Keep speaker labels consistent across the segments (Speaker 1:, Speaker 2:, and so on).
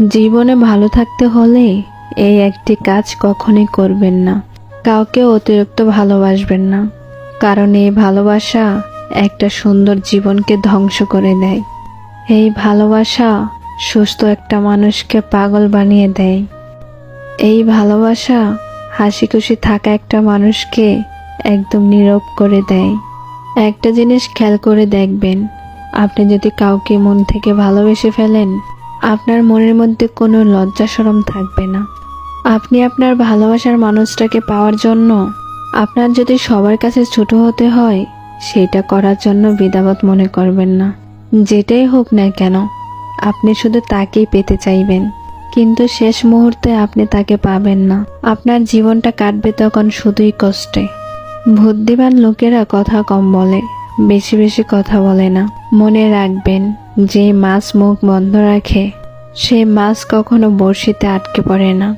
Speaker 1: জীবনে ভালো থাকতে হলে এই একটি কাজ কখনোই করবেন না। কাউকে অতিরিক্ত ভালোবাসবেন না। কারণ এই ভালোবাসা একটা সুন্দর জীবনকে ধ্বংস করে দেয়। এই ভালোবাসা সুস্থ একটা মানুষকে পাগল বানিয়ে দেয়। এই ভালোবাসা হাসি খুশি থাকা একটা মানুষকে একদম নীরব করে দেয়। একটা জিনিস খেয়াল করে দেখবেন, আপনি যদি কাউকে মন থেকে ভালোবেসে ফেলেন আপনার মনের মধ্যে কোনো লজ্জা সরম থাকবে না। আপনি আপনার ভালোবাসার মানুষটাকে পাওয়ার জন্য আপনার যদি সবার কাছে ছোট হতে হয়, সেটা করার জন্য বিদাবত মনে করবেন না। যেটাই হোক না কেন, আপনি শুধু তাকেই পেতে চাইবেন। কিন্তু শেষ মুহূর্তে আপনি তাকে পাবেন না। আপনার জীবনটা কাটবে তখন শুধুই কষ্টে। বুদ্ধিমান লোকেরা কথা কম বলে। বেশি বেশি কথা বলে না। মনে রাখবেন, যে মাছ মুখ বন্ধ রাখে, সে মাছ কখনো বড়শিতে আটকে পড়ে না।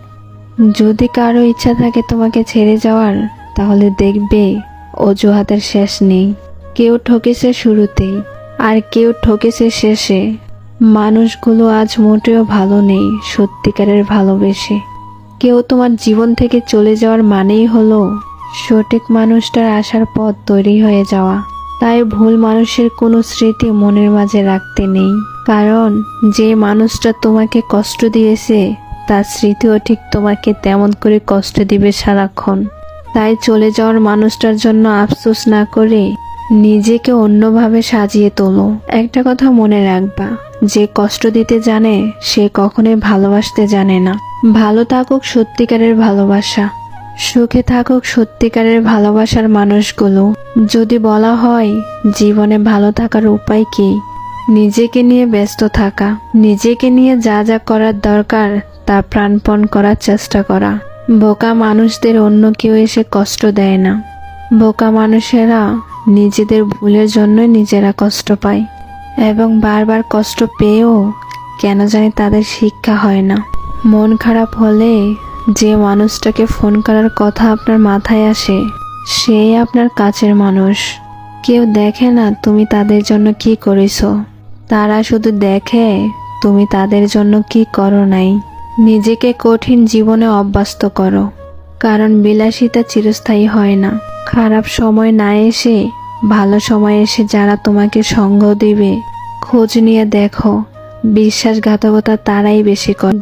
Speaker 1: যদি কারও ইচ্ছা থাকে তোমাকে ছেড়ে যাওয়ার, তাহলে দেখবে অজুহাতের শেষ নেই। কেউ ঠকেছে শুরুতেই, আর কেউ ঠকেছে শেষে। মানুষগুলো আজ মোটেও ভালো নেই, সত্যিকারের ভালোবেসে। কেউ তোমার জীবন থেকে চলে যাওয়ার মানেই হলো সঠিক মানুষটার আসার পথ তৈরি হয়ে যাওয়া। তাই ভুল মানুষের কোনো স্মৃতি মনের মাঝে রাখতে নেই। কারণ, যে মানুষটা তোমাকে কষ্ট দিয়েছে, তার স্মৃতিও ঠিক তোমাকে তেমন করে কষ্ট দিবে সারাক্ষণ। তাই চলে যাওয়ার মানুষটার জন্য আফসোস না করে নিজেকে অন্যভাবে সাজিয়ে তোলো। একটা কথা মনে রাখবা, যে কষ্ট দিতে জানে, সে কখনোই ভালোবাসতে জানে না। ভালো থাকুক সত্যিকারের ভালোবাসা। সুখে থাকুক সত্যিকারের ভালোবাসার মানুষগুলো। যদি বলা হয়, জীবনে ভালো থাকার উপায় কি? নিজেকে নিয়ে ব্যস্ত থাকা, নিজেকে নিয়ে যা যা করার দরকার, তা প্রাণপণ করার চেষ্টা করা। বোকা মানুষদের অন্য কেউ এসে কষ্ট দেয় না। বোকা মানুষেরা নিজেদের ভুলের জন্য নিজেরা কষ্ট পায় এবং বারবার কষ্ট পেয়েও কেন জানি তাদের শিক্ষা হয় না। মন খারাপ হলে যে মানুষটাকে ফোন করার কথা আপনার মাথায় আসে, সেই আপনার কাছের মানুষ। কেউ দেখে না তুমি তাদের জন্য কি করেছ। তারা শুধু দেখে, তুমি তাদের জন্য কি করো নাই। নিজেকে কঠিন জীবনে অভ্যস্ত করো, কারণ বিলাসিতা চিরস্থায়ী হয় না। খারাপ সময় না এসে, ভালো সময় এসে যারা তোমাকে সঙ্গ দিবে, খোঁজ নিয়ে দেখো, বিশ্বাসঘাতকতা তারাই বেশি কর।